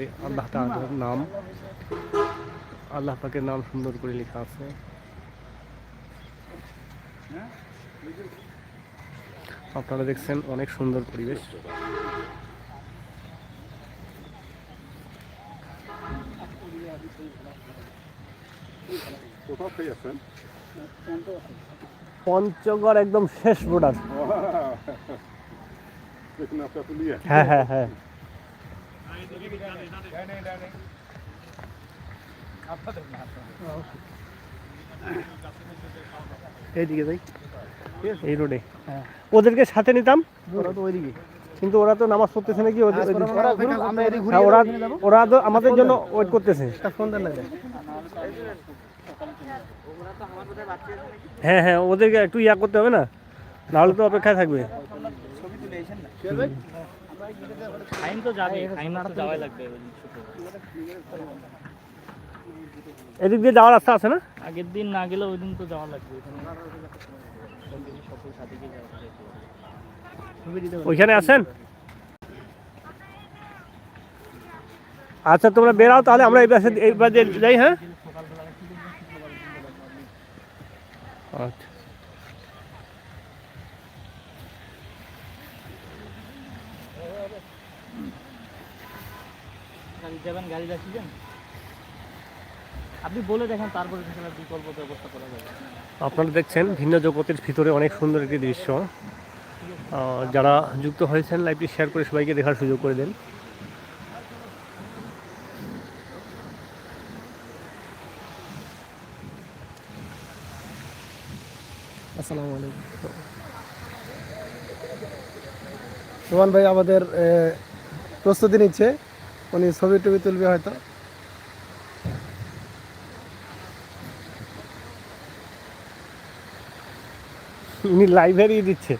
উপরে আল্লাহ তাআলার নাম আল্লাহ পাকের নাম সুন্দর করে লেখা আছে। আপনারা দেখছেন অনেক সুন্দর পরিবেশ। পঞ্চগড় একদম শেষ বর্ডার হ্যাঁ হ্যাঁ হ্যাঁ। এইদিকে যাই। এই রোডে। ওদেরকে সাথে নিতাম ওরা তো ওইদিকে। কিন্তু ওরা তো নামাজ পড়তেছে নাকি ওরা হ্যাঁ, ওরা ওরা তো আমাদের জন্য ওয়েট করতেছে। হ্যাঁ হ্যাঁ ওদেরকে একটু ইয়া করতে হবে না? নাহলে তো অপেক্ষায় থাকবে। ফাইন তো যাবে ফাইন তো যাওয়াই লাগবে এদিক দিয়ে যাওয়ার রাস্তা আছে না? আগের দিন না গেলে ওই দিন তো যাওয়া লাগবে। ওইখানে আছেন? আচ্ছা তোমরা বেরাও তাহলে আমরা এই পাশে এই পাশে যাই হ্যাঁ? আচ্ছা। যাবেন গাড়ি রাখছিলেন আপনি বলে দেখেন তারপরে সেখানে বিকল্প ব্যবস্থা করা যাবে। আপনারা দেখছেন ভিন্ন জগতের ভিতরে অনেক সুন্দর একটি দৃশ্য। যারা যুক্ত হয়েছেন লাইভটি শেয়ার করে সবাইকে দেখার সুযোগ করে দেন। আসসালামু আলাইকুম। রোমান ভাই আমাদের প্রস্তুতি নিচ্ছে। উনি ছবি টবি তুলবে হয়তো। উনি লাইব্রেরি দিচ্ছে।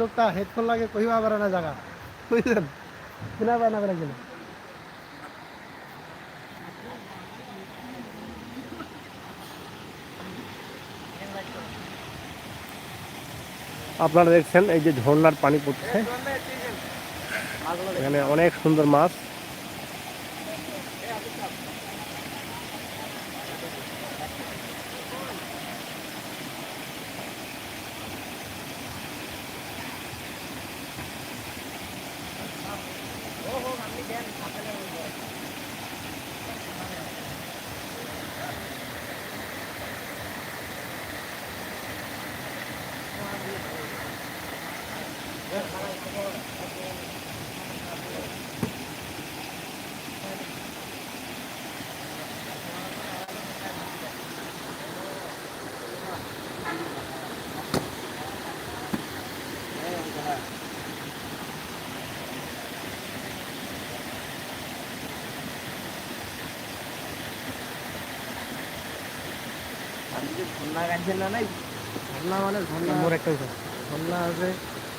লোকটা হেডফোন লাগে, কহিবা পারে না জায়গা। বুঝলেন? কিনা পায় না পারে কিনা? আপনারা দেখছেন এই যে ঝর্নার পানি পড়ছে। এখানে অনেক সুন্দর মাছ। ঝর্ণা গাইছেন না নাই? ঝর্ণা মানে ঝর্ণা একটা ঝর্ণা আছে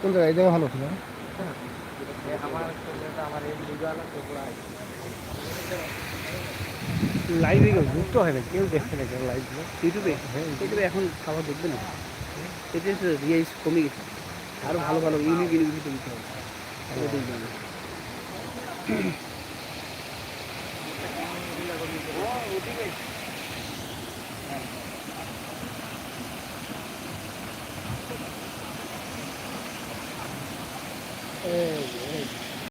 কোন জায়গায়? এই জায়গা ভালো ছিল? লাইভে যুক্ত হয় না কেউ দেখে না কেন লাইভগুলো ইউটিউবে? ইউটিউবে এখন খাবার দেখবে না। এটা তো রিয়াইজ কমে গেছে। আরও ভালো ভালো ইউনিক ইউনিক ভিডিও দিতে হবে। দেখবে না। Mm.